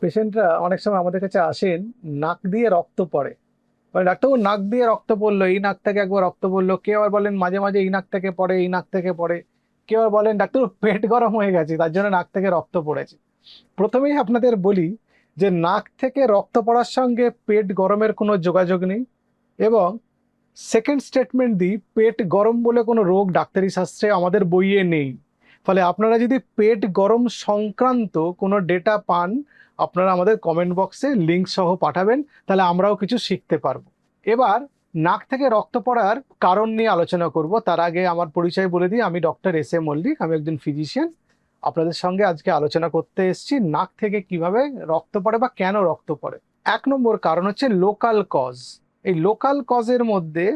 পেশেন্টরা অনেক সময় আমাদের কাছে আসেন, নাক দিয়ে রক্ত পড়ে। মানে ডাক্তারবাবু নাক দিয়ে রক্ত পড়ল, এই নাক থেকে একবার রক্ত পড়ল। কেউ আবার বলেন, মাঝে মাঝে এই নাক থেকে পড়ে, এই নাক থেকে পড়ে। কেউ আবার বলেন, ডাক্তার পেট গরম হয়ে গেছে, তার জন্য নাক থেকে রক্ত পড়েছে। প্রথমেই আপনাদের বলি যে, নাক থেকে রক্ত পড়ার সঙ্গে পেট গরমের কোনো যোগাযোগ নেই এবং সেকেন্ড স্টেটমেন্ট দিই পেট গরম বলে কোনো রোগ ডাক্তারি শাস্ত্রে আমাদের বইয়ে নেই। ফলে আপনারা যদি পেট গরম সংক্রান্ত কোনো ডেটা পান আপনারা আমাদের কমেন্ট বক্সে লিঙ্ক সহ পাঠাবেন, তাহলে আমরাও কিছু শিখতে পারব। এবার নাক থেকে রক্ত পড়ার কারণ নিয়ে আলোচনা করব। তার আগে আমার পরিচয় বলে দিই, আমি ডক্টর এস এ মল্লিক, আমি একজন ফিজিশিয়ান আপনাদের সঙ্গে আজকে আলোচনা করতে এসেছি, নাক থেকে কীভাবে রক্ত পড়ে বা কেন রক্ত পড়ে। এক নম্বর কারণ হচ্ছে লোকাল কজ এই লোকাল কজের মধ্যে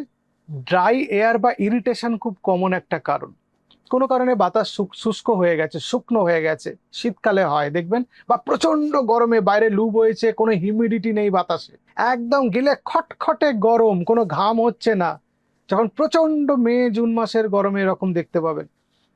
ড্রাই এয়ার বা ইরিটেশন খুব কমন একটা কারণ। কোনো কারণে বাতাস শুষ্ক হয়ে গেছে, শুকনো হয়ে গেছে, শীতকালে হয়, দেখবেন? বা প্রচণ্ড গরমে বাইরে লু বইছে, কোনো হিউমিডিটি নেই বাতাসে। একদম গেলে খটখটে গরম, কোনো ঘাম হচ্ছে না। যখন প্রচণ্ড মে, জুন মাসের গরমে এরকম দেখতে পাবেন,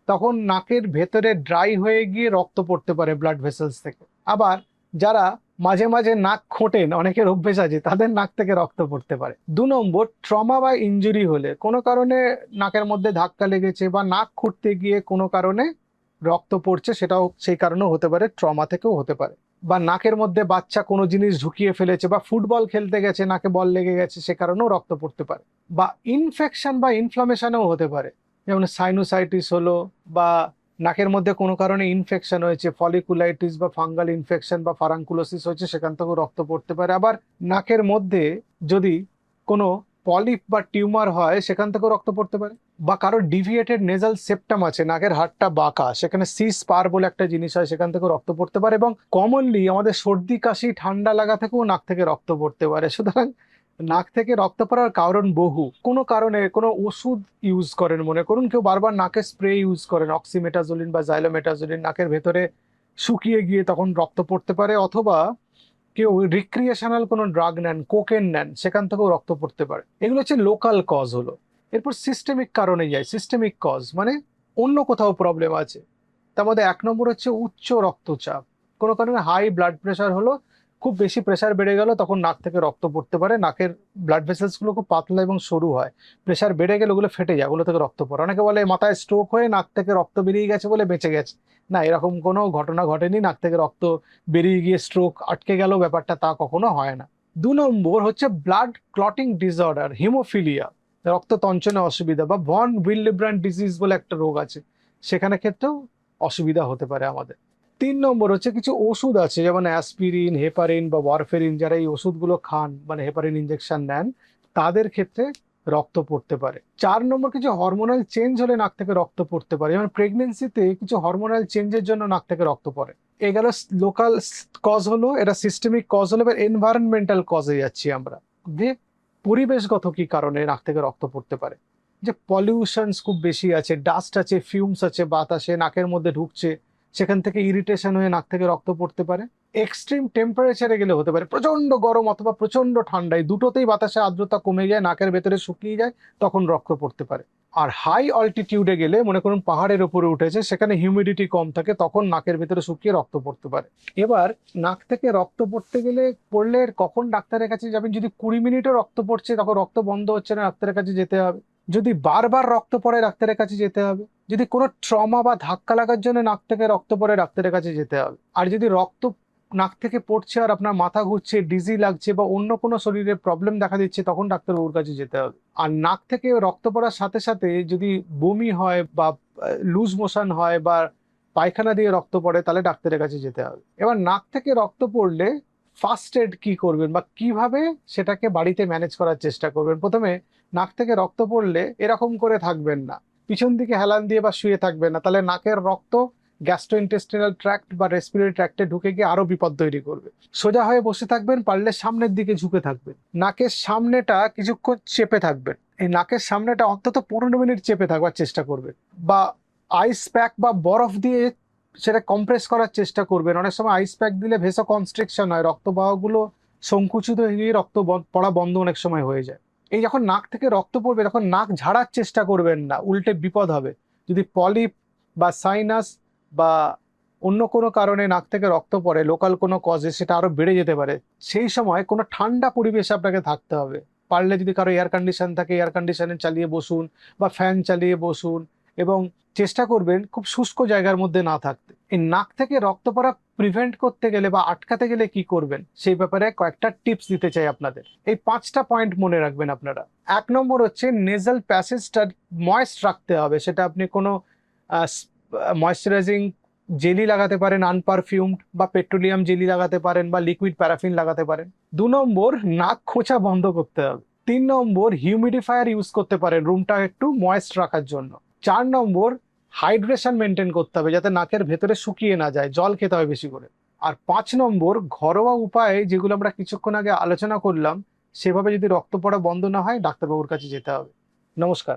তখন নাকের ভেতরে ড্রাই হয়ে গিয়ে রক্ত পড়তে পারে ব্লাড ভেসেলস থেকে। আবার যারা মাঝে মাঝে নাক খোঁটেন অনেকের অভ্যেস আছে, তাদের নাক থেকে রক্ত পড়তে পারে। দু নম্বর, ট্রমা বা ইনজুরি হলে কোনো কারণে নাকের মধ্যে ধাক্কা লেগেছে বা নাক খুঁটতে গিয়ে কোনো কারণে রক্ত পড়ছে, সেটাও সেই কারণেও হতে পারে, ট্রমা থেকেও হতে পারে। বা নাকের মধ্যে বাচ্চা কোনো জিনিস ঢুকিয়ে ফেলেছে বা ফুটবল খেলতে গেছে, নাকে বল লেগে গেছে, সে কারণেও রক্ত পড়তে পারে। বা ইনফেকশন বা ইনফ্লামেশনও হতে পারে। যেমন সাইনোসাইটিস হলো বা নাকের মধ্যে কোনো কারণে ইনফেকশন হয়েছে ফলিকুলাইটিস বা ফাঙ্গাল ইনফেকশন বা ফারাঙ্কুলোসিস হয়েছে, সেখান থেকেও রক্ত পড়তে পারে। আবার নাকের মধ্যে যদি কোনো পলিপ বা টিউমার হয়, সেখান থেকেও রক্ত পড়তে পারে। বা কারোর ডিভিয়েটেড নেজাল সেপ্টাম আছে, নাকের হাড়টা বাঁকা, সেখানে সিস পার বলে একটা জিনিস হয়, সেখান থেকেও রক্ত পড়তে পারে। এবং কমনলি আমাদের সর্দি, কাশি, ঠান্ডা লাগা থেকেও নাক থেকে রক্ত পড়তে পারে। সুতরাং নাক থেকে রক্ত পড়ার কারণ বহু। কোনো কারণে কোনো ওষুধ ইউজ করেন মনে করুন, কেউ বারবার নাকে স্প্রে ইউজ করেন অক্সিমেটাজোলিন বা জাইলোমেটাজোলিন নাকের ভেতরে শুকিয়ে গিয়ে তখন রক্ত পড়তে পারে, অথবা কেউ রিক্রিয়েশনাল কোনো ড্রাগ নেন কোকেন নেন, সেখান থেকেও রক্ত পড়তে পারে। এগুলো হচ্ছে লোকাল কজ হলো। এরপর সিস্টেমিক কারণে যায় সিস্টেমিক কজ মানে অন্য কোথাও প্রবলেম আছে। তার মধ্যে এক নম্বর হচ্ছে উচ্চ রক্তচাপ। কোনো কারণে হাই ব্লাড প্রেশার হলো খুব বেশি প্রেশার বেড়ে গেল, তখন নাক থেকে রক্ত পড়তে পারে। নাকের ব্লাড ভেসেলসগুলো খুব পাতলা এবং সরু হয়। প্রেশার বেড়ে গেলে ওগুলো ফেটে যায়, ওগুলো থেকে রক্ত পড়ে। অনেকে বলে, মাথায় স্ট্রোক হয়ে নাক থেকে রক্ত বেরিয়ে গেছে বলে বেঁচে গেছে। না, এরকম কোনো ঘটনা ঘটেনি। নাক থেকে রক্ত বেরিয়ে গিয়ে স্ট্রোক আটকে গেল, ব্যাপারটা তা কখনো হয় না। দু নম্বর হচ্ছে ব্লাড ক্লটিং ডিসঅর্ডার হিমোফিলিয়া রক্ত তঞ্চনে অসুবিধা বা ভন উইলব্রান্ড ডিজিজ বলে একটা রোগ আছে। সেখানে ক্ষেত্রেও অসুবিধা হতে পারে আমাদের। তিন নম্বর হচ্ছে কিছু ওষুধ আছে, যেমন অ্যাসপিরিন হেপারিন বা ওয়ারফেরিন যারা এই ওষুধগুলো খান মানে হেপারিন ইঞ্জেকশন নেন, তাদের ক্ষেত্রে রক্ত পড়তে পারে। চার নম্বর কিছু হরমোনাল চেঞ্জ হলে নাক থেকে রক্ত পড়তে পারে। যেমন প্রেগনেন্সিতে কিছু হরমোনাল চেঞ্জের জন্য নাক থেকে রক্ত পড়ে। এ গেল লোকাল কজ হলো এটা সিস্টেমিক কজ হলো, এবার এনভায়রনমেন্টাল কজে যাচ্ছি আমরা। যে পরিবেশগত কি কারণে নাক থেকে রক্ত পড়তে পারে? যে পলিউশনস খুব বেশি আছে ডাস্ট আছে ফিউমস আছে, বাতাসে, নাকের মধ্যে ঢুকছে সেখান থেকে ইরিটেশন হয়ে নাক থেকে রক্ত পড়তে পারে। এক্সট্রিম টেম্পারেচারে গেলে হতে পারে প্রচণ্ড গরম অথবা প্রচণ্ড ঠান্ডায়, দুটোতেই বাতাসে আর্দ্রতা কমে যায়, নাকের ভেতরে শুকিয়ে যায়, তখন রক্ত পড়তে পারে। আর হাই অল্টিটিউডে গেলে, মনে করুন পাহাড়ের উপরে উঠেছে, সেখানে হিউমিডিটি কম থাকে, তখন নাকের ভেতরে শুকিয়ে রক্ত পড়তে পারে। এবার, নাক থেকে রক্ত পড়তে গেলে, পড়লে কখন ডাক্তারের কাছে যাবেন? যদি কুড়ি মিনিটও রক্ত পড়ছে, তখন রক্ত বন্ধ হচ্ছে না, ডাক্তারের কাছে যেতে হবে। যদি বারবার রক্ত পড়ে ডাক্তারের কাছে যেতে হবে, যদি কোনো ট্রমা বা ধাক্কা লাগার জন্য নাক থেকে রক্ত পড়ে ডাক্তারের কাছে যেতে হবে। আর যদি রক্ত নাক থেকে পড়ছে আর আপনার মাথা ঘুরছে ডিজি লাগছে বা অন্য কোনো শরীরে প্রবলেম দেখা দিচ্ছে, তখন ডাক্তারবাবুর কাছে যেতে হবে। আর নাক থেকে রক্ত পড়ার সাথে সাথে যদি বমি হয় বা লুজ মোশন হয় বা পায়খানা দিয়ে রক্ত পড়ে, তাহলে ডাক্তারের কাছে যেতে হবে। এবার নাক থেকে রক্ত পড়লে ফার্স্ট এড কি করবেন বা কীভাবে সেটাকে বাড়িতে ম্যানেজ করার চেষ্টা করবেন? প্রথমে নাক থেকে রক্ত পড়লে এরকম করে থাকবেন না। পিছন দিকে হেলান দিয়ে বা শুয়ে থাকবেন না। তাহলে নাকের রক্ত গ্যাস্ট্রোইন্টেস্টিনাল ট্র্যাক্ট বা রেসপিরেটরি ট্র্যাক্টে ঢুকে গিয়ে আরও বিপদ তৈরি করবে। সোজা হয়ে বসে থাকবেন, পারলে সামনের দিকে ঝুঁকে থাকবেন। নাকের সামনেটা কিছুক্ষণ চেপে থাকবেন। এই নাকের সামনেটা অন্তত পনেরো মিনিট চেপে থাকবার চেষ্টা করবেন। বা আইস প্যাক বা বরফ দিয়ে সেটা কম্প্রেস করার চেষ্টা করবেন। অনেক সময় আইস প্যাক দিলে ভেসো কনস্ট্রিকশন হয়, রক্তবাহগুলো সংকুচিত হয়ে রক্ত পড়া বন্ধ অনেক সময় হয়ে যায়। এই যখন নাক থেকে রক্ত পড়বে, তখন নাক ঝাড়ার চেষ্টা করবেন না, উল্টে বিপদ হবে। যদি পলিপ বা সাইনাস বা অন্য কোনো কারণে নাক থেকে রক্ত পড়ে লোকাল কোনো কজে সেটা আরও বেড়ে যেতে পারে। সেই সময় কোনো ঠান্ডা পরিবেশে আপনাকে থাকতে হবে। পারলে যদি কারও এয়ার কন্ডিশন থাকে এয়ার কন্ডিশনে চালিয়ে বসুন বা ফ্যান চালিয়ে বসুন এবং চেষ্টা করবেন খুব শুষ্ক জায়গার মধ্যে না থাকতে। এই নাক থেকে রক্ত পড়া প্রিভেন্ট করতে গেলে বা আটকাতে গেলে কি করবেন? সেই ব্যাপারে কয়েকটা টিপস দিতে চাই আপনাদের। এই পাঁচটা পয়েন্ট মনে রাখবেন আপনারা। এক নম্বর হচ্ছে নেজাল প্যাসেজটা ময়েস্ট রাখতে হবে। সেটা আপনি কোনো ময়েশ্চারাইজিং জেলি লাগাতে পারেন আনপারফিউমড বা পেট্রোলিয়াম জেলি লাগাতে পারেন বা লিকুইড প্যারাফিন লাগাতে পারেন। দু নম্বর নাক খোঁচা বন্ধ করতে হবে। তিন নম্বর হিউমিডিফায়ার ইউজ করতে পারেন। রুমটা একটু ময়েস্ট রাখার জন্য। চার নম্বর হাইড্রেশন মেনটেন করতে হবে যাতে নাকের ভেতরে শুকিয়ে না যায়, জল খেতে হবে বেশি করে। আর পাঁচ নম্বর, ঘরোয়া উপায়ে যেগুলো আমরা কিছুক্ষণ আগে আলোচনা করলাম, সেভাবে যদি রক্ত পড়া বন্ধ না হয়, ডাক্তারবাবুর কাছে যেতে হবে। নমস্কার।